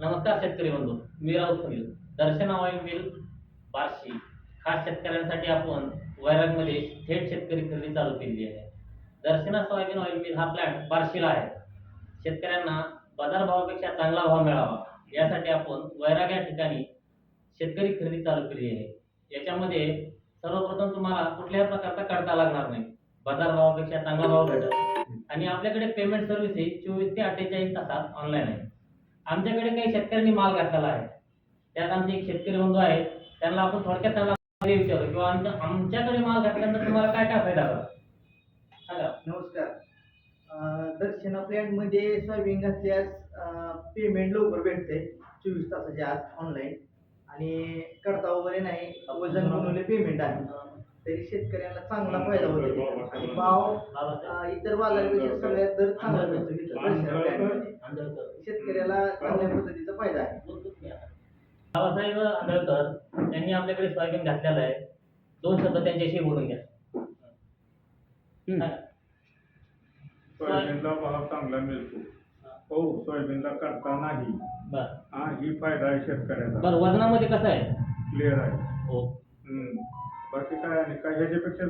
नमस्कार शेतकरी बंधू मी राऊत सुनील दर्शन ऑइल मिल बार्शी. खास शेतकऱ्यांसाठी आपण वैरागमध्ये थेट शेतकरी खरेदी चालू केलेली आहे. दर्शना सोयाबीन ऑइल मिल हा प्लॅन्ट बार्शीला आहे. शेतकऱ्यांना बाजारभावापेक्षा चांगला भाव मिळावा यासाठी आपण वैराग या ठिकाणी शेतकरी खरेदी चालू केली आहे. याच्यामध्ये सर्वप्रथम तुम्हाला कुठल्याही प्रकारचा कडता लागणार नाही. बाजारभावापेक्षा चांगला भाव भेटेल आणि आपल्याकडे पेमेंट सर्व्हिस ही चोवीस ते अठ्ठेचाळीस तासात ऑनलाईन आहे. आमच्याकडे काही शेतकऱ्यांनी माल घातलेला आहे. त्यात आमचे एक शेतकरी बंधू आहेत. त्यांना आपण थोडक्यात त्यांना विचारू. किंवा आमच्याकडे माल घातल्यानंतर तुम्हाला काय काय फायदा झाला सांगा. नमस्कार. अं, दक्षिणा प्लॅनमध्ये सोयाबीन घातल्यास पेमेंट लवकर भेटते चोवीस तासाच्या आत ऑनलाईन आणि करता वगैरे नाही वजन बनवले पेमेंट आहे. तरी शेतकऱ्यांना चांगला फायदा होतो. आणि भाव इतर बाजारपेक्षा सगळ्यात दर चांगला भेटतो इथं दक्षिणा प्लॅनमध्ये आंधळकर चांगल्या पद्धतीचा फायदा आहे. बाबासाहेब आंधळकर यांनी आपल्याकडे सोयाबीन घातलेलं आहे. दोन शब्द त्यांच्याशी बोलून घ्या. सांगा. सोयाबीनला भाव चांगला मिळतो. हो सोयाबीनला करता नाही. बरं. हा ही फायदा आहे शेतकऱ्याचा. बरं वजनामध्ये कसं आहे? क्लिअर आहे. हो. हम्म. बाकी काय आणि काय? ह्याच्यापेक्षा